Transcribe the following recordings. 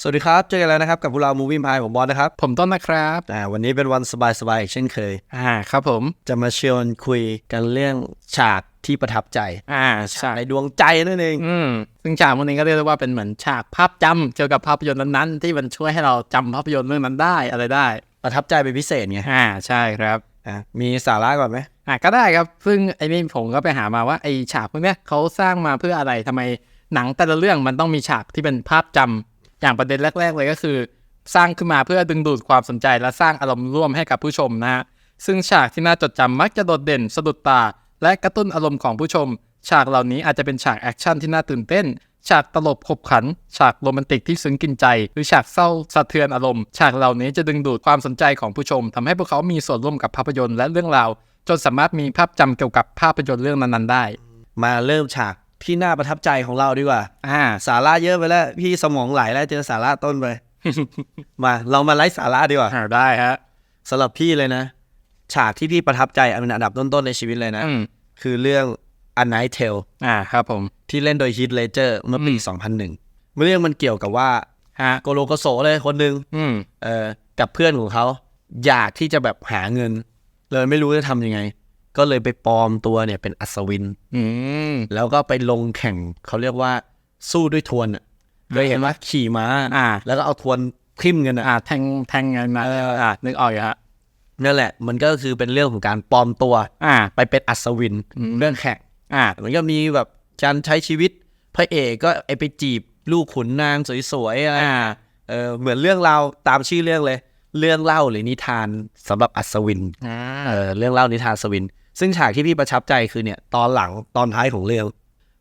สวัสดีครับ เจอกันแล้วนะครับ กับพวกเรา Movie Empire ผมบอลนะครับผมต้นนะครับอ่าวันนี้เป็นวันสบายๆอีกเช่นเคย อ่าครับผม จะมาเชิญคุยกันเรื่องฉากที่ประทับใจอ่าใช่ในดวงใจนั่นเอง อืมซึ่งฉากพวกนี้ก็เรียกได้ว่าเป็นเหมือนฉากภาพจำเกี่ยวกับภาพยนตร์นั้นๆที่มันช่วยให้เราจำภาพยนตร์เรื่องนั้นได้อะไรได้ ประทับใจเป็นพิเศษไงอ่าใช่ครับ อ่ามีสาระก่อนไหมอะก็ได้ครับ ซึ่งไอ้นี่ผมก็ไปหามาว่าไอ้ฉากพวกเนี้ยเขาสร้างมาเพื่ออะไรทำไมหนังแต่ละเรื่องมันต้องมีฉากที่เป็นภาพจำ อย่างประเด็นแรก ๆ เลยก็คือ สร้างขึ้นมาเพื่อดึงดูดความสนใจและสร้างอารมณ์ร่วมให้กับผู้ชมนะฮะซึ่งฉากที่น่าจดจำมักจะโดดเด่นสะดุดตา และกระตุ้นอารมณ์ของผู้ชม ฉากเหล่านี้อาจจะเป็นฉากแอคชั่นที่น่าตื่นเต้น ฉากตลบขบขัน ฉากโรแมนติกที่ซึ้งกินใจ หรือฉากเศร้าสะเทือนอารมณ์ ฉากเหล่านี้จะดึงดูดความสนใจของผู้ชมทำให้พวกเขามีส่วนร่วมกับภาพยนตร์และเรื่องราวจนสามารถมีภาพจำเกี่ยวกับภาพยนตร์เรื่องนั้นๆได้ มาเริ่มฉาก ที่น่าประทับใจของเราดีกว่า อ่า สาระเยอะไปแล้ว พี่สมองไหลแล้วเจอสาระต้นไป มา เรามาไล่สาระดีกว่าได้ฮะสำหรับพี่เลยนะ ฉากที่พี่ประทับใจอันดับอันดับต้นๆในชีวิตเลยนะอืมคือเรื่อง A Night Tale อ่าครับผม ที่เล่นโดยฮีทเลเจอร์เมื่อปี 2001 เรื่องมันเกี่ยวกับว่าฮะโกโลโกโสเลยคนหนึ่งอืมเออกับเพื่อนของเขา อยากที่จะแบบหาเงิน เลยไม่รู้จะทำยังไง ก็เลยไปปลอมตัวเนี่ยเป็นอัศวิน อืมแล้วก็ไปลงแข่งเขาเรียกว่าสู้ด้วยทวนอะเคยเห็นว่าขี่ม้าอ่า แล้วก็เอาทวนทิ่มกันอะอ่าแทงแทงเงินมาเอออ่านึกออกอยู่ฮะนั่นแหละ มันก็คือเป็นเรื่องของการปลอมตัว อ่า ไปเป็นอัศวินอืมเรื่องแข่งอ่ามันก็มีแบบการใช้ชีวิตพระเอกก็ไอไปจีบลูกขุนนางสวยๆอะไรอ่าเออเหมือนเรื่องราวตามชื่อเรื่องเลย เรื่องเล่าหรือนิทานสำหรับอัศวินอ่าเออเรื่องเล่านิทานอัศวิน ซึ่งฉากที่พี่ประทับใจคือเนี่ย ตอนหลังตอนท้ายของเรื่อง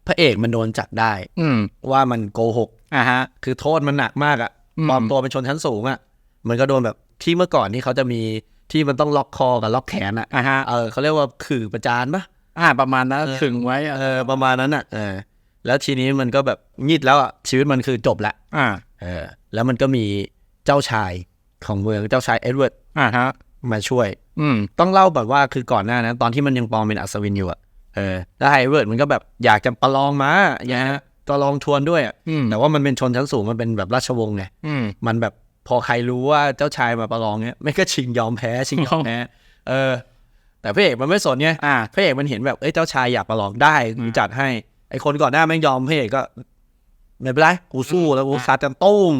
พระเอกมันโดนจับได้ อืมว่ามันโกหกอ่าฮะ คือโทษมันหนักมากอะอืมปลอมตัวเป็นชนชั้นสูงอะมันก็โดนแบบที่เมื่อก่อนที่เขาจะมีที่มันต้องล็อกคอกับล็อกแขนอะอ่าฮะเออเขาเรียกว่าขื่อประจานปะอ่า ประมาณนั้นเออขึงไว้เออประมาณนั้นอะเออแล้วทีนี้มันก็แบบงีดแล้วอะชีวิตมันคือจบละอ่า เออ แล้วมันก็มีเจ้าชายของเมืองเจ้าชายเอ็ดเวิร์ดอ่าฮะมาช่วย อืม ต้องเล่าแบบว่าคือก่อนหน้านะตอนที่มันยังปลอมเป็นอัศวินอยู่อะเออแล้วไฮเวิร์ดมันก็แบบอยากจะประลองม้าอยากจะประลองทวนด้วยอะอืมแต่ว่ามันเป็นชนชั้นสูงมันเป็นแบบราชวงศ์ไงอืมมันแบบพอใครรู้ว่าเจ้าชายมาประลองเนี้ยไม่ก็ชิงยอมแพ้ชิงยอมแพ้เออ แต่พระเอกมันไม่สนไงอ่าพระเอกมันเห็นแบบเอ้ยเจ้าชายอยากประลองได้กูจัดให้ไอคนก่อนหน้าแม่งยอมพระเอกก็ไม่เป็นไรกูสู้แล้วกูซัดกันตุ้ม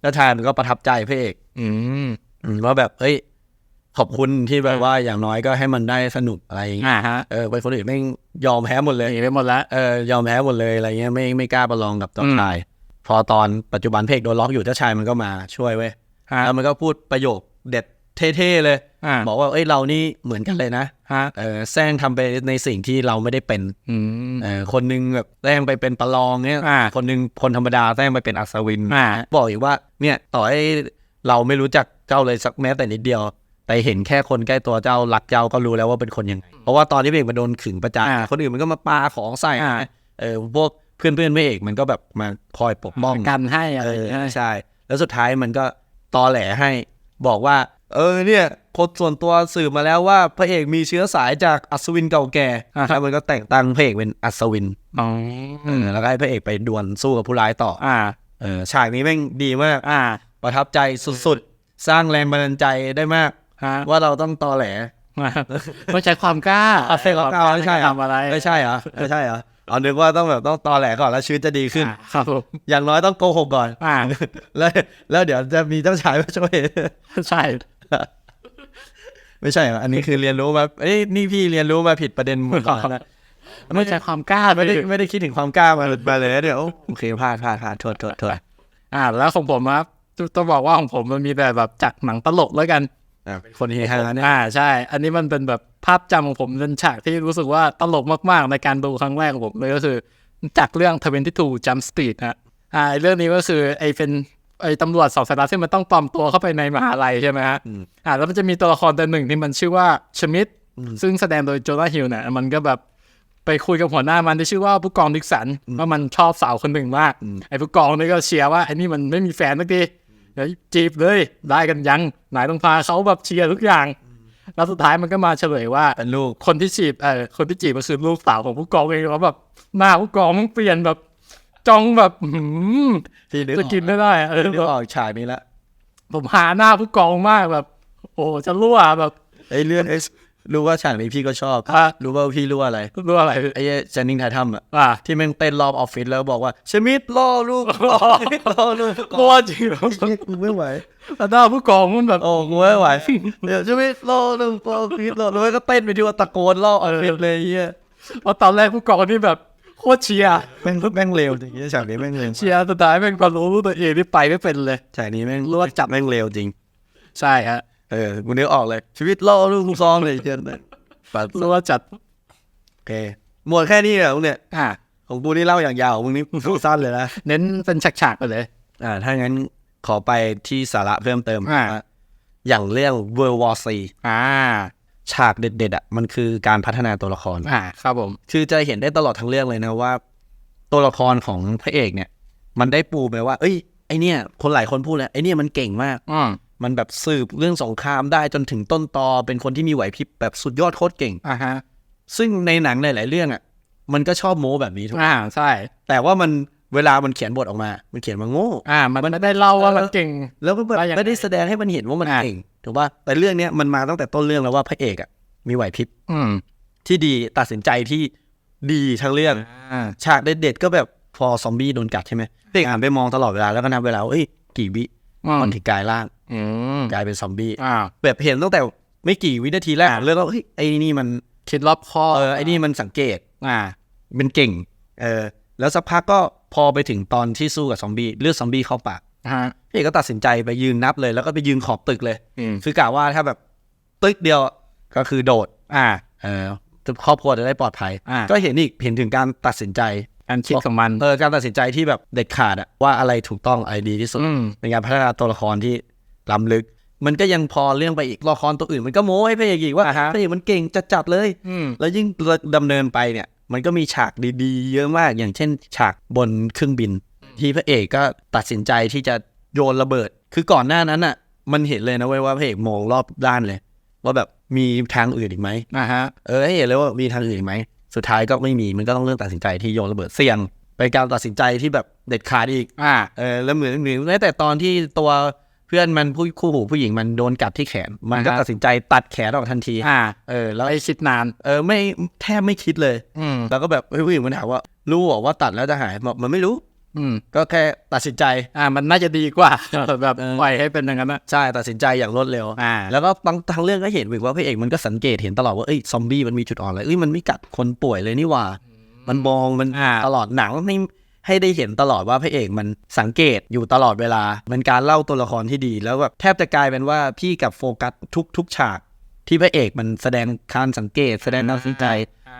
เจ้าชายมันก็ประทับใจพระเอก อืมอืมว่าแบบเฮ้ย ขอบคุณที่แบบว่าอย่างน้อยก็ให้มันได้สนุกอะไรอย่างเงี้ยอ่าฮะเออไปคนอื่นแม่งยอมแพ้หมดเลยหนีไปหมดแล้วเออยอมแพ้หมดเลยอะไรเงี้ยไม่ไม่กล้าประลองกับเจ้าอืมชาย พอตอนปัจจุบันเพกโดนล็อกอยู่เจ้าชายมันก็มาช่วยเว้ยฮะแล้วมันก็พูดประโยคเด็ดเท่ๆเลยอ่าบอกว่าเอ้ยเรานี่เหมือนกันเลยนะฮะเออแซงทำไปในสิ่งที่เราไม่ได้เป็นอืมเออคนหนึงแบบแซงไปเป็นประลองเนี้ยอ่าคนหนึงคนธรรมดาแซงไปเป็นอัศวินอ่าบอกอีกว่าเนี่ยต่อให้เราไม่รู้จักเจ้าเลยสักแม้แต่นิดเดียว แต่เห็นแค่คนใกล้ตัวเจ้ารักเจ้าก็รู้แล้วว่าเป็นคนยังไง เพราะว่าตอนที่พระเอกมันโดนขึงประจานอ่าคนอื่นมันก็มาปาของใส่อ่าเออพวกเพื่อนเพื่อนๆพระเอกมันก็แบบมาคอยปกป้องกันให้อะเอไรออย่างเงี้ยใช่ แล้วสุดท้ายมันก็ตอแหลให้บอกว่า เออเนี่ยคนส่วนตัวสืบมาแล้วว่าพระเอกมีเชื้อสายจากอัศวินเก่าแก่อ่าแล้วมันก็แต่งตั้งพระเอกเป็นอัศวินอ๋อเออแล้วก็ให้พระเอกไปดวลสู้กับผู้ร้ายต่อ อ่า เออฉากนี้แม่งดีมากอ่า ประทับใจสุดๆ สร้างแรงบันดาลใจได้มากฮะ ว่าเราต้องตอแหลต้องใช้ความกล้าอะใช่ความกล้าไม่ใช่เหรอทำอะไรไม่ใช่เหรอไม่ใช่เหรอเอานึกว่าต้องแบบต้องตอแหลก่อนแล้วชีวิตจะดีขึ้นอ่าครับผมอย่างน้อยต้องโกหกก่อนอ่าแล้วแล้วเดี๋ยวจะมีเจ้าชายมาช่วยใช่ไม่ใช่เหรออันนี้คือเรียนรู้มาเอ้ยนี่พี่เรียนรู้มาผิดประเด็นหมดก่อนนะไม่ใช้ความกล้าไม่ได้ด้วยไม่ได้คิดถึงความกล้ามามาเลยนะเดี๋ยวโอเคพลาดพลาดพลาดโทษโทษโทษอ่า แล้วของผมครับต้องบอกว่าของผมมันมีแต่แบบจากหนังตลกแล้วกันอ่าเป็น คนเฮฮาเนี่ยอ่าใช่ อันนี้มันเป็นแบบภาพจำของผมเป็นฉากที่รู้สึกว่าตลกมากๆ ในการดูครั้งแรกของผมเลยก็คือ จากเรื่อง22 Jump Street ฮะอ่าไอ้เรื่องนี้ก็คือไอ้เป็นไอ้ตำรวจสองสายลับที่มันต้องปลอมตัวเข้าไปในมหาลัยใช่ไหมฮะอ่าแล้วมันจะมีตัวละครตัวหนึ่งที่มันชื่อว่าชมิดซึ่งแสดงโดยโจนาฮิลเนี่ยมันก็แบบไปคุยกับหัวหน้ามันที่ชื่อว่าผู้กองดิกสันว่ามันชอบสาวคนหนึ่งมากไอ้ผู้กองนี่ก็เชียร์ว่าไอ้นี่มันไม่มีแฟนสักที เดี๋ยวจีบเลยได้กันยังไหนต้องพาเขาแบบเชียร์ทุกอย่าง แล้วสุดท้ายมันก็มาเฉลยว่าเป็นลูกคนที่จีบเออคนที่จีบก็คือลูกสาวของผู้กองเองแล้วแบบหน้าผู้กองมันเปลี่ยนแบบจองแบบอื้อหือที่นึกอจะอกกินไม่ได้อะเออนึกออกฉากนี้ละผมหาหน้าผู้กองมากแบบ โอ้จะรั่วแบบไอ้เรื่องไอ้ รู้ว่าฉากนี้พี่ก็ชอบ อะ รู้ว่าพี่รู้ว่าอะไรรั่วอะไรไอ้แจนนิงไททัมอะ อะที่แม่งเต้นรอบออฟฟิศแล้วบอกว่าชมิดล่อลูกชมิดล่อลูกรั่วจริงเหรอไอ้เหี้ยกูไม่ไหวแล้วหน้าผู้กองมันแบบโอ้กูไม่ไหวเดี๋ยวชมิดล่อลูกล่อออฟฟิศล่อแล้วก็เต้นไปที่ว่าตะโกนล่อออฟฟิศเลยไอ้เฮียเพราะตอนแรกผู้กองนี่แบบโคตรเชียร์แม่งแม่งเร็วจริงๆฉากนี้แม่งเร็วเชียร์สุดท้ายแม่งพอรู้ตัวเองนี่ไปไม่เป็นเลยฉากนี้แม่งรวดจับแม่งเร็วจริง ใช่ฮะ เออกูนึกออกเลย ชีวิตล่อลูกซองเลยเจนเลยปัดรั่วจัด โอเค หมดแค่นี้เหรอมึงเนี่ยอะของกูนี่เล่าอย่างยาวของมึงนี่ สั้นเลยนะ เน้นเป็นฉากๆไปเลย อ่า ถ้างั้นขอไปที่สาระเพิ่มเติมอ่าว่าอย่างเรื่อง World War C อ่า ฉากเด็ดๆอะมันคือการพัฒนาตัวละคร อ่า ครับผม คือจะเห็นได้ตลอดทั้งเรื่องเลยนะว่า ตัวละครของพระเอกเนี่ย มันได้ปูไปว่า เอ้ยไอเนี่ย คนหลายคนพูดแล้วไอเนี่ยมันเก่งมาก อืม มันแบบสืบเรื่องสงครามได้จนถึงต้นตอเป็นคนที่มีไหวพริบแบบสุดยอดโคตรเก่ง อ่าฮะ ซึ่งในหนังหลาย ๆ เรื่องอะ มันก็ชอบโม้แบบนี้ถูกไหมอ่าใช่ แต่ว่ามันเวลามันเขียนบทออกมา มันเขียนมาโง่ อ่า มันไม่ได้เล่าว่ามันเก่ง แล้วก็แบบว่ายังไงไม่ได้แสดงให้มันเห็นว่ามันอะเก่งถูกป่ะแต่เรื่องเนี้ยมันมาตั้งแต่ต้นเรื่องแล้วว่าพระเอกอะมีไหวพริบอืมที่ดีตัดสินใจที่ดีทั้งเรื่องอ่าฉากเด็ดๆก็แบบพอซอมบี้โดนกัดใช่ไหมพระเอกอ่านไปมองตลอดเวลาแล้วก็นับเวลาว่าเอ้ยกี่วิอื มมันถึงกลายร่างอืมกลายเป็นซอมบี้อ่าแบบเห็นตั้งแต่ไม่กี่วินาทีแรกเรื่องแล้วเฮ้ยไอ้นี่มันคิดรอบคอบเออไอ้นี่มันสังเกต อ่ามันเก่ง เออ แล้วสักพักก็พอไปถึงตอนที่สู้กับซอมบี้เลือดซอมบี้เข้าปากฮะพระเอกก็ตัดสินใจไปยืนนับเลย แล้วก็ไปยืนขอบตึกเลยอืมคือกะว่าถ้าแบบตึกเดียวก็คือโดด อ่า เออครอบครัวจะได้ปลอดภัยอ่าก็เห็นอีกเห็นถึงการตัดสินใจ อันคิดของมันเออการตัดสินใจที่แบบเด็ดขาดอะว่าอะไรถูกต้องอะไรดีที่สุดอืมเป็นการพัฒนาตัวละครที่ล้ำลึก มันก็ยังพอเรื่องไปอีกตัวละครตัวอื่น มันก็โม้ให้พระเอกอีกว่าอ่าฮะพระเอกมันเก่งจัดๆเลยอืมแล้วยิ่งดำเนินไปเนี่ย มันก็มีฉากดีๆ เยอะมากอย่างเช่น ฉากบนเครื่องบิน ที่พระเอกก็ตัดสินใจที่จะโยนระเบิด คือก่อนหน้านั้นอะมันเห็นเลยนะเว้ยว่าพระเอกมองรอบด้านเลย ว่าแบบมีทางอื่นอีกไหมอ่าฮะเออให้เห็นเลยว่ามีทางอื่นอีกไหม สุดท้ายก็ไม่มีมันก็ต้องเลือกตัดสินใจที่โยนระเบิดเสี่ยงเป็นการตัดสินใจที่แบบเด็ดขาดอีก อ่า เออ แล้วเหมือนเหมือนแม้แต่ตอนที่ตัวเพื่อนมันผู้คู่หูผู้หญิงมันโดนกัดที่แขน มันก็อ่าฮะตัดสินใจตัดแขนออกทันที อ่า เออ แล้วไอ้คิดนาน เออ ไม่แทบไม่คิดเลย อืม แล้วก็แบบเฮ้ยผู้หญิงมันถามว่า รู้เหรอว่าตัดแล้วจะหายบอกมันไม่รู้ อืมก็แค่ตัดสินใจอ่ามันน่าจะดีกว่าแบบเออปล่อยให้เป็นอย่างนั้นนะใช่ตัดสินใจอย่างรวดเร็วอ่าแล้วก็ทั้งทั้งเรื่องก็เห็นอีกว่าพระเอกมันก็สังเกตเห็นตลอดว่าเอ้ยซอมบี้มันมีจุดอ่อนอะไรเอ้ยมันไม่กัดคนป่วยเลยนี่หว่า มันมองมันอ่าตลอดหนังให้ให้ได้เห็นตลอดว่าพระเอกมันสังเกตอยู่ตลอดเวลาเป็นการเล่าตัวละครที่ดี แล้วแบบแทบจะกลายเป็นว่าพี่กับโฟกัสทุกทุกฉาก ที่พระเอกมันแสดงการสังเกต แสดงการตัดสินใจ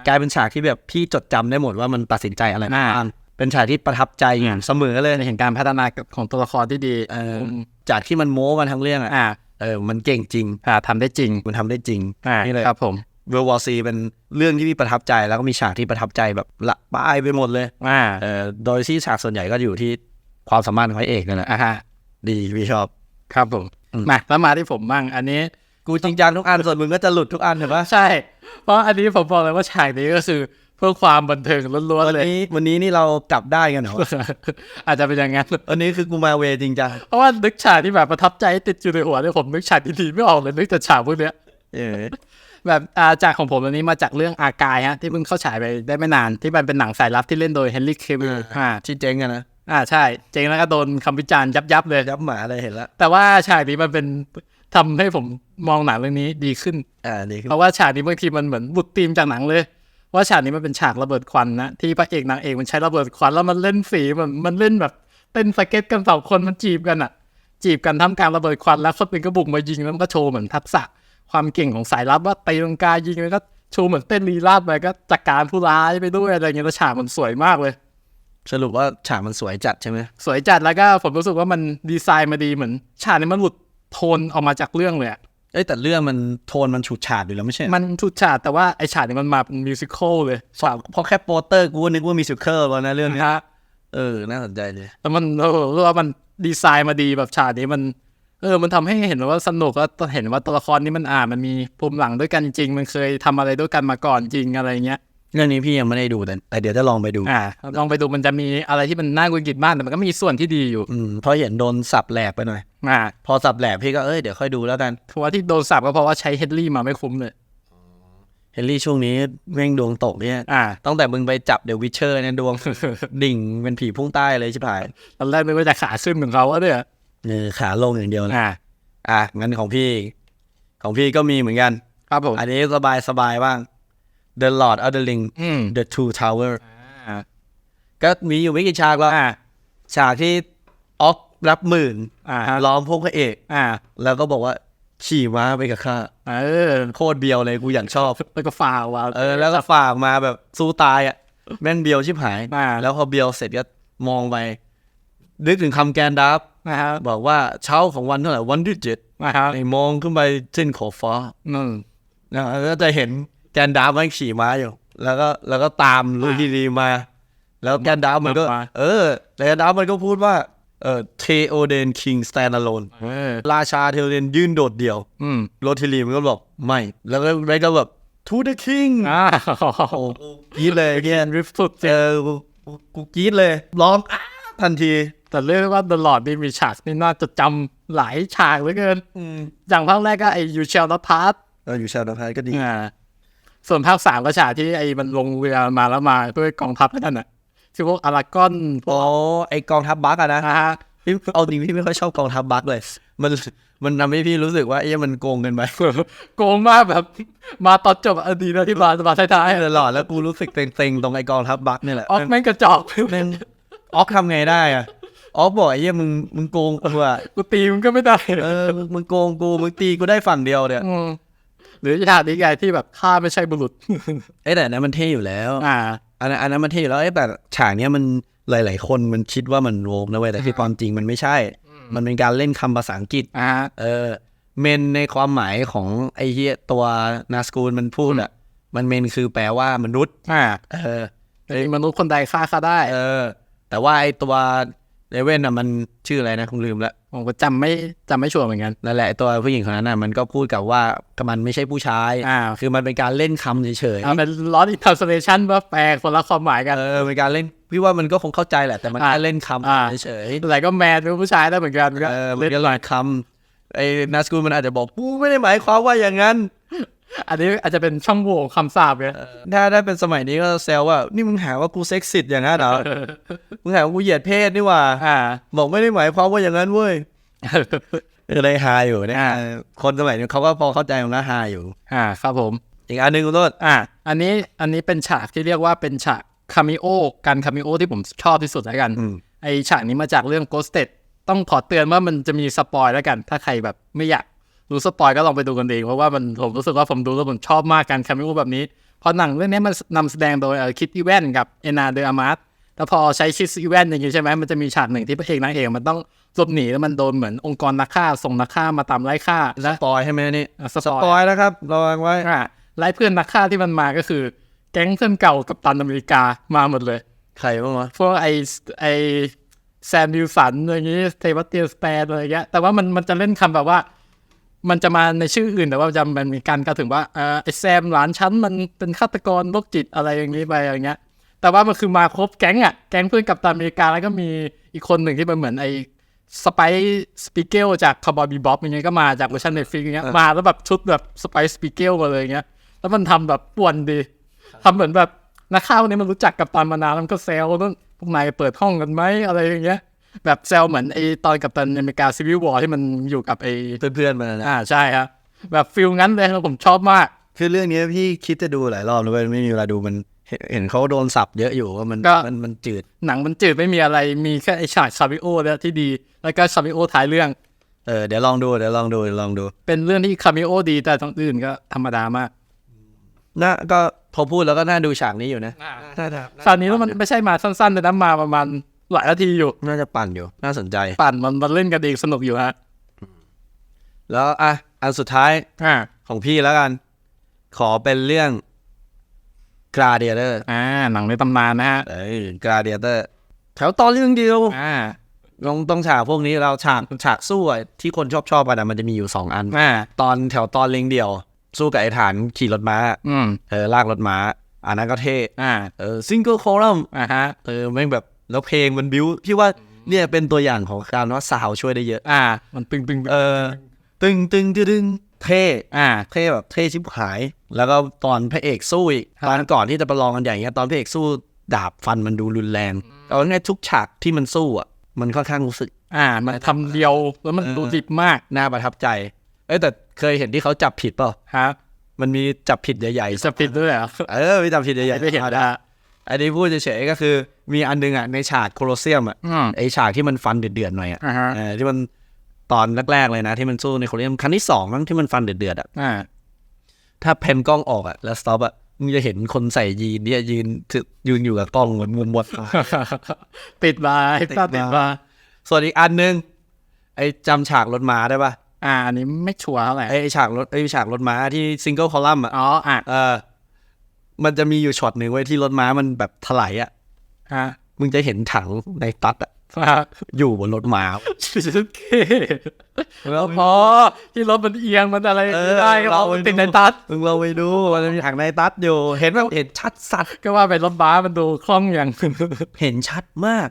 กลายเป็นฉากที่แบบพี่จดจำได้หมดว่ามันตัดสินใจอะไรอ่าบ้าง เป็นฉากที่ประทับใจอย่างเสมอเลยเห็นการพัฒนาของตัวละครที่ดีเออจากที่มันโม้มาทั้งเรื่องอะอ่าเออมันเก่งจริงอ่าทำได้จริงมันทำได้จริงอ่านี่เลยครับผมเวลวอซีเป็นเรื่องที่พี่ประทับใจแล้วก็มีฉากที่ประทับใจแบบละป้ายไปหมดเลยอ่าเออโดยที่ฉากส่วนใหญ่ก็อยู่ที่ความสามารถของพระเอกนั่นแหละอ่าฮะดีพี่ชอบครับผมอืมมาแล้วมาที่ผมบ้างอันนี้กูจริงจังทุกอันส่วนมึงก็จะหลุดทุกอันเห็นปะใช่ เพราะอันนี้ผมบอกเลยว่าฉากนี้ก็คือ เพื่อความบันเทิงล้วนวันๆเลยนี้วันนี้นี่เรากลับได้กันเหรอ อาจจะเป็นอย่างนั้นวันนี้คือกูมาเวจริงจังเพราะว่านึกฉากที่แบบประทับใจติดอยู่ในหัวเนี่ยผมนึกฉากดีๆไม่ออกเลยนึกแต่ฉากพวกเนี้ยเออแบบอ่าจากของผมอันนี้มาจากเรื่องอากายฮะที่เพิ่งเข้าฉายไปได้ไม่นานที่มันเป็นหนังสายลับที่เล่นโดยเฮนรี่เควิลอ่าที่เจ๊งกันนะอ่าใช่ เจ๋งแล้วก็โดนคำวิจารณ์ยับยับๆเลยยับหมาอะไรเห็นแล้วแต่ว่าฉากนี้มันเป็นทำให้ผมมองหนังเรื่องนี้ดีขึ้นอ่านี่คือเพราะว่าฉากนี้บางทีมันเหมือนบุดธีมจากหนังเลย ว่าฉากนี้มันเป็นฉากระเบิดควันนะที่พระเอกนางเอกมันใช้ระเบิดควันแล้วมันเล่นสีมันมันเล่นแบบเต้นสเก็ตกันสองคนมันจีบกันอะจีบกันทำกลารระเบิดควันแล้วคนหนึ่งก็บุกมายิงแล้วมันก็โชว์เหมือนทักษะความเก่งของสายลับว่าตีลังกายิงแล้วก็โชว์เหมือนเต้นลีลาดไปก็จัดการผู้ร้ายไปด้วยอะไรเงี้ยแล้วฉากมันสวยมากเลย สรุปว่าฉากมันสวยจัดใช่ไหมสวยจัดแล้วก็ผมรู้สึกว่ามันดีไซน์มาดีเหมือน ฉากนี้มันหลุดโทนออกมาจากเรื่องเลยอะ เอ้ยแต่เรื่องมันโทนมันฉูดฉาดอยู่แล้วไม่ใช่เหรอมันชุดฉาดแต่ว่าไอฉากนี้มันมาเป็นมิวสิควลเลยฉากเพราะแค่โปสเตอร์กูก็นึกว่ามีสุดเคอร์แล้วนะเรื่องนี้นะฮะเออ น่าสนใจเลยแต่มันเออรู้ว่ามันดีไซน์มาดีแบบฉากนี้มัน เออ มันทำให้เห็นว่าสนุกแล้วเห็นว่าตัวละครนี้มันอ่ามันมีภูมิหลังด้วยกันจริง มันเคยทำอะไรด้วยกันมาก่อนจริงอะไรเงี้ย เรื่องนี้พี่ยังไม่ได้ดูแต่แต่เดี๋ยวจะลองไปดู อ่าลองไปดูมันจะมีอะไรที่มันน่ากุนกิดมากแต่มันก็มีส่วนที่ดีอยู่อืมเพราะเห็นโดนสับแหลกไปหน่อยอ่าพอสับแหลกพี่ก็เอ้ยเดี๋ยวค่อยดูแล้วกันเพราะว่าที่โดนสับก็เพราะว่าใช้เฮดลี่มาไม่คุ้มเลยเฮนรี่ช่วงนี้แม่งดวงตกเนี่ยอ่าตั้งแต่มึงไปจับเดอะวิเชอร์เนี่ยดวง ดิ่งเป็นผีพุ่งใต้เลยชิบหายตอนแรกนึกว่าจะขาขึ้นของเขาอะเนี่ยเออขาลงอย่างเดียวนะอ่าอะงั้นของพี่ ของพี่ก็มีเหมือนกัน ครับผมอันนี้สบายสบายบ้าง The Lord of the Ring อืม The Two Tower อ่าก็มีอยู่ไม่กี่ฉากหรอกอ่า ฉากที่ออกรับหมื่นอ่าฮะ ล้อมพวกพระเอก อ่าแล้วก็บอกว่าขี่ม้าไปกับข้าเออโคตรเบียวเลยกูอยากชอบ แล้วก็ฟาวว่าเออแล้วก็ฝากมาแบบสู้ตายอะ แม่งเบียวชิบหาย อ่า แล้วพอเบียวเสร็จก็มองไป นึกถึงคำแกนดับ นะครับบอกว่าเช้าของวันเท่าไหร่วันที่เจ็ดนะครับไอ้มองขึ้นไปเส้นขอบฟ้าอืมนะแล้วจะเห็นแกนดับมันขี่ม้าอยู่ แล้วก็แล้วก็ตามลุยดีๆมา แล้วแกนดับมันก็ เออแต่แกนดับมันก็พูดว่าเออเทโอเดนคิงสแตนอะโลนเออราชาเทโอเดนยื่นโดดเดี่ยวอืมโรทิลีมันก็บอกไม่ แล้วก็เรก็แบบ to the king อ่าโอ้กูกรี๊ดเลยเนี่ยริฟสุดเจอกูกูกูกรี๊ดเลยร้องอ้าทันที แต่เรียกได้ว่า The Lord นี่มีฉากนี่น่าจดจำหลายฉากเหลือเกินอย่างภาคแรกก็ไอ้ You Shall Not Pass เอออยู่ชาวนาพายก็ดีอ่า ส่วนภาคสามก็ฉากที่ไอ้มันลงเรือมาแล้วมาด้วยกองทัพนั่นน่ะที่พวกอารากอนพวโอ้กไอกองทัพบักอะนะนะฮะพี่เอาจริงพี่ไม่ค่อยชอบกองทัพบักเลย มันมันทำให้พี่รู้สึกว่าเอ๊ะมันโกงเกินไปโกงมากแบบ มาตอนจบอะดีนะที่มามาท้ายตลอดแล้วกูรู้สึกเต็งๆตรงไอกองทัพบักนี่แหละๆออกแม่งกระจอกแม่งออกทำไงได้อะออกบอกไอ้เหี้ยมึงมึงโกงกูอะกูตีมึงก็ไม่ได้เออมึงมึงโกงกูมึงตีกูได้ฝั่งเดียวเนี่ยม หรือฉากนี้ไงที่แบบข้าไม่ใช่บุรุษเอ้ยแต่อันนั้นมันเท่อยู่แล้วอ่าอันนั้นอันนั้นมันเท่อยู่แล้วเอ้ยแต่ฉากเนี้ยมันหลาย ๆ คนมันคิดว่ามันโวกนะเว้ยแต่คือความจริงมันไม่ใช่ มันเป็นการเล่นคำภาษาอังกฤษอ่าเออเมนในความหมายของไอ้เฮียตัวนาสกูลมันพูดอะ มันเมนคือแปลว่ามนุษย์อ่าเออไอ้มนุษย์คนใดฆ่าข้าได้ เออ แต่ว่าไอ้ตัวเลเว่นอะมันชื่ออะไรนะคงลืมละ ผมก็จำไม่จำไม่ชัวร์เหมือนกันนั่นแหละไอ้ตัวผู้หญิงคนนั้นน่ะมันก็พูดกับว่ามันไม่ใช่ผู้ชายอ่าคือมันเป็นการเล่นคำเฉยเอาเป็น lost in translation ว่าแปลคนละความหมายกันๆเออเป็นการเล่นพี่ว่ามันก็คงเข้าใจแหละแต่มันอ่าแค่เล่นคอ่าำเฉยอะไรก็แมนเป็นผู้ชายได้เหมือนกันๆก็เออมันเล่นก็เล่นคำไอ้นาสกูลมันอาจจะบอกกูไม่ได้หมายความว่าอย่างนั้น อันนี้อาจจะเป็นช่องโหว่คำสาบไงถ้าได้เป็นสมัยนี้ก็แซวว่า นี่มึงหาว่ากูเซ็กซิสอย่างนั้นเหรอ มึงหาว่ากูเหยียดเพศนี่หว่า อ่า บอกไม่ได้หมายความว่าอย่างนั้นเว้ยเลยฮาอยู่เนี่ยอ่าเออคนสมัยนี้เขาก็พอเข้าใจมันก็ฮาอยู่ อ่า ครับผม อีกอันหนึ่งคุณต้นอ่า อันนี้ อันนี้เป็นฉากที่เรียกว่าเป็นฉากคามิโอ การคามิโอที่ผมชอบที่สุดแล้วกันอืมไอฉากนี้มาจากเรื่อง Ghosted ต้องขอเตือนว่ามันจะมีสปอยแล้วกัน ถ้าใครแบบไม่อยาก รู้สปอยก็ลองไปดูกันเองเพราะว่ามันผมรู้สึกว่าผมดูแล้วผมชอบมากการคามิโอแบบนี้เพราะหนังเรื่องนี้มันนำแสดงโดยคิดอีแวนกับเอนาเดออามาร์แล้วพอใช้คิดอีแวนอย่างนี้ใช่ไหมมันจะมีฉากหนึ่งที่พระเอกนางเอกมันต้องหลบหนีแล้วมันโดนเหมือนองค์กรนักฆ่าส่งนักฆ่ามาตามไล่ฆ่าและปอยใช่ไหมนี่อะสสปปอยอยแล้วครับระวังไว้อ่าไล่เพื่อนนักฆ่าที่มันมาก็คือ แก๊งเพื่อนเก่ากับตันอเมริกามาหมดเลยใครบ้างวะพวกไอไอแซมดิวสันอะไรอย่างงี้เทวเตียสแปนอะไรอย่างเงี้ยแต่ว่ามันมันจะเล่นคำแบบว่า มันจะมาในชื่ออื่นแต่ว่าจะมันมีการกระถึงว่าเออไอแซมหลานฉันมันเป็นฆาตกรโรคจิตอะไรอย่างงี้ไปอย่างเงี้ย แต่ว่ามันคือมาครบแก๊งอะแก๊งเพื่อนกับตันอเมริกาแล้วก็มีอีกคนหนึ่งที่มันเหมือนไอสไปสปิเกลจากคาร์บอยบีบ๊อบอย่างเงี้ยก็มาจากเวอร์ชันเน็ตฟิกอย่างเงี้ยมาแล้วแบบชุดแบบสไปสปิเกลมาเลยอย่างเงี้ยแล้วมันทำแบบป่วนดีทำเหมือนแบบนักข่าวนี้มันรู้จักกับตันมานานแล้วมันก็แซวว่าพวกนายเปิดห้องกันไหมอะไรอย่างเงี้ย แบบแซวเหมือนไอตอนกับตันอเมริกาซีวิววอร์ที่มันอยู่กับไอเพื่อนๆมันนะอ่าใช่ครับแบบฟิลงั้นเลยแล้วผมชอบมาก คือเรื่องนี้พี่คิดจะดูหลายรอบแล้วเว้ยไม่มีเวลาดูมันเห็นเห็นเขาโดนสับเยอะอยู่ว่ามันก็ มันมันจืด หนังมันจืดไม่มีอะไรมีแค่ไอฉากคาริโอเนี่ยที่ดี แล้วก็คาริโอท้ายเรื่อง เออเดี๋ยวลองดูเดี๋ยวลองดูเดี๋ยวลองดูเป็นเรื่องที่คาริโอดีแต่ทั้งอื่นก็ธรรมดามากน่าก็พอพูดแล้วก็น่าดูฉากนี้อยู่นะน่าจะฉากนี้แล้วมันไม่ใช่มาสั้นๆแต่น้ำมาประมาณ หลายนาทีอยู่ น่าจะปั่นอยู่ น่าสนใจ ปั่นมันมันเล่นกันเองสนุกอยู่ฮะ แล้วอะอันสุดท้ายอ่าของพี่แล้วกัน ขอเป็นเรื่อง Gladiator อ่าหนังในตำนานนะฮะเอ้ย Gladiator แถวตอนเรื่องเดียวอ่าต้องต้องฉากพวกนี้เราฉากฉากสู้อะที่คนชอบชอบกันอะมันจะมีอยู่สองอันอ่าตอนแถวตอนเล็งเดียว สู้กับไอ้ฐานขี่รถม้า อืมเออลากรถม้าอันนั้นก็เท่อ่าเออซิงเกิลคอลัมอ่าฮะเออแม่งแบบ แล้วเพลงมันบิวพี่ว่าเนี่ยเป็นตัวอย่างของการว่าซาวช่วยได้เยอะ อ่า มันตึงตึงเออตึงตึงตึงตึงเท่อ่า เท่แบบเท่ชิบหาย แล้วก็ตอนพระเอกสู้อีกครับตอนก่อนที่จะประลองกันอย่างเงี้ยตอนพระเอกสู้ดาบฟันมันดูรุนแรงเอาง่ายๆทุกฉากที่มันสู้อะ มันค่อนข้างรู้สึก อ่า มันทำเดียวแล้วมันเออดูดิบมากน่าประทับใจ เอ้ยแต่เคยเห็นที่เขาจับผิดเปล่าฮะมันมีจับผิดใหญ่ๆจะผิดด้วยเหรอเออมีจับผิดใหญ่ๆไม่เห็นอานะ อันนี้พูดเฉยๆก็คือ มีอันนึงอะในฉากโคลอเซียมอะอืมไอฉากที่มันฟันเดือดๆหน่อยอะอ่าฮะเออที่มันตอนแรกๆเลยนะ ที่มันสู้ในโคลอเซียมครั้งที่สองมั้งที่มันฟันเดือดๆอะอ่าถ้าแผ่นกล้องออกอะแล้วสต็อปอะมึงจะเห็นคนใส่ยีนเนี่ยยืนถือยืนอยู่กับกล้องเหมือนมุมบดติดมาไอ้ติดตามาติดมาส่วนอีกอันนึงไอจำฉากรถม้าได้ปะอ่าอันนี้ไม่ชัวร์เท่าไหร่ไอไอ้ฉากรถไอฉากรถม้าที่ซิงเกิลคอลัมน์อะอ๋ออะเออ มันจะมีอยู่ช็อตหนึ่งไว้ยที่รถม้ามันแบบถลายอะฮะมึงจะเห็นถังในตัดอะฮะอยู่บนรถม้าชิสเคแล้วพอที่รถมันเอียงมันอะไรเออได้ก็เราเอาไปติดดูในตัดมึงเราไปดูมันจะมีถังในตัดอยู่ เห็นแบบเห็นชัดสัตว์ก็ว่าเป็นรถบ้ามันดูคล่องอย่างเห็นชัดมาก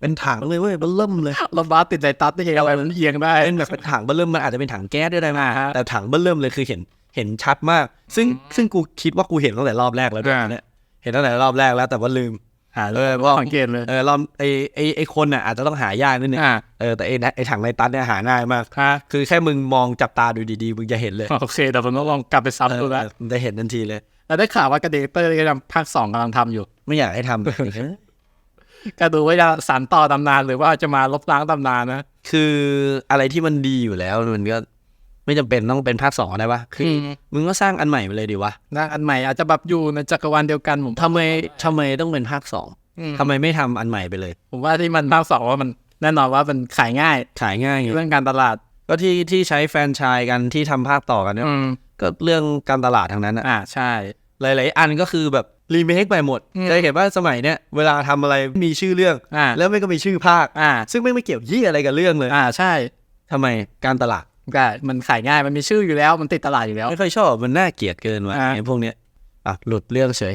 เป็นถังเลยเว้ยเบิ่มเลยรถบ้าติดในตัดได้ยังไงมันเอียงได้เป็นแบบเป็นถังเบิ่มมันอาจจะเป็นถังแก๊สด้วยได้ไหมอ่าฮะแต่ถังเบิ่มเลยคือเห็น เห็นชัดมาก ซึ่งซึ่งกูคิดว่ากูเห็นตั้งแต่รอบแรกแล้วด้วยอ่าเนี่ยเห็นตั้งแต่รอบแรกแล้วแต่ว่าลืมหาเออว่าสังเกตเลยเออรอบไอไอไอคนน่ะอาจจะต้องหายากนิดนึงอ่าเออแต่ไอไอถังในตัดเนี่ยหาง่ายมากฮะคือแค่มึงมองจับตาดูดีๆ มึงจะเห็นเลย โอเคแต่ผมต้องลองกลับไปเอซ้ำดูอแล้วมึงจะเห็นทันทีเลยแล้วได้ข่าวว่ากระเดเตอร์ก็ยังภาคสองกำลังทำอยู่ ไม่อยากให้ทำแบบนี้ก็ดูว่าจะสานต่อตำนานหรือว่าจะมาลบล้างตำนานนะ คืออะไรที่มันดีอยู่แล้วมันก็ ไม่จำเป็นต้องเป็นภาคสองได้ปะคืออมมึงก็สร้างอันใหม่ไปเลยดีวะนะอันใหม่อาจจะแบบอยู่ในจักรวาลเดียวกันผมทำไมทำไมต้องเป็นภาคสองอืมทำไมไม่ทำอันใหม่ไปเลย ผมว่าที่มันภาคสองว่ามันแน่นอนว่ามันขายง่าย ขายง่ายไงเรื่องการตลาด ก็ที่ที่ใช้แฟรนไชายกันที่ทำภาคต่อกันเนี่ยอืมก็เรื่องการตลาดทางนั้นอะอ่าใช่ หลาย ๆ อันก็คือแบบรีเมคไปหมดอืมเคยเห็นว่าสมัยเนี้ยเวลาทำอะไรมีชื่อเรื่องอ่าแล้วไม่ก็มีชื่อภาคอ่าซึ่งไม่ไม่เกี่ยวยี่อะไรกับเรื่องเลยอ่าใช่ทำไมการตลาด ก็มันขายง่ายมันมีชื่ออยู่แล้วมันติดตลาดอยู่แล้ว ไม่ค่อยชอบมันน่าเกลียดเกินว่ะอ่า ไอ้พวกเนี้ยอะหลุดเรื่องเฉย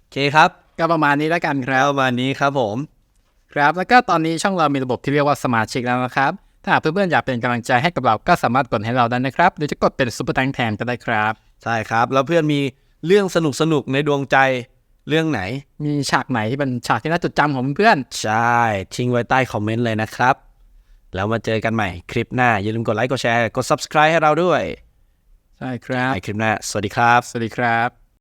โอเคครับก็ประมาณนี้แล้วกันคแล้รับวประมาณนี้ครับผม ครับ แล้วก็ตอนนี้ช่องเรามีระบบที่เรียกว่าสมาชิกแล้วนะครับ ถ้าหากเพื่อนๆอยากเป็นกำลังใจให้กับเราก็สามารถกดให้เราได้นะครับ หรือจะกดเป็นซุปเปอร์แตงแทนก็ได้ครับ ใช่ครับ แล้วเพื่อนมีเรื่องสนุกสนุกๆในดวงใจเรื่องไหน มีฉากไหนที่เป็นฉากที่น่าจดจำของเพื่อนใช่ ทิ้งไว้ใต้คอมเมนต์เลยนะครับ แล้วมาเจอกันใหม่คลิปหน้า อย่าลืมกดไลค์กดแชร์กด subscribe ให้เราด้วย ใช่ครับในคลิปหน้า สวัสดีครับ สวัสดีครับ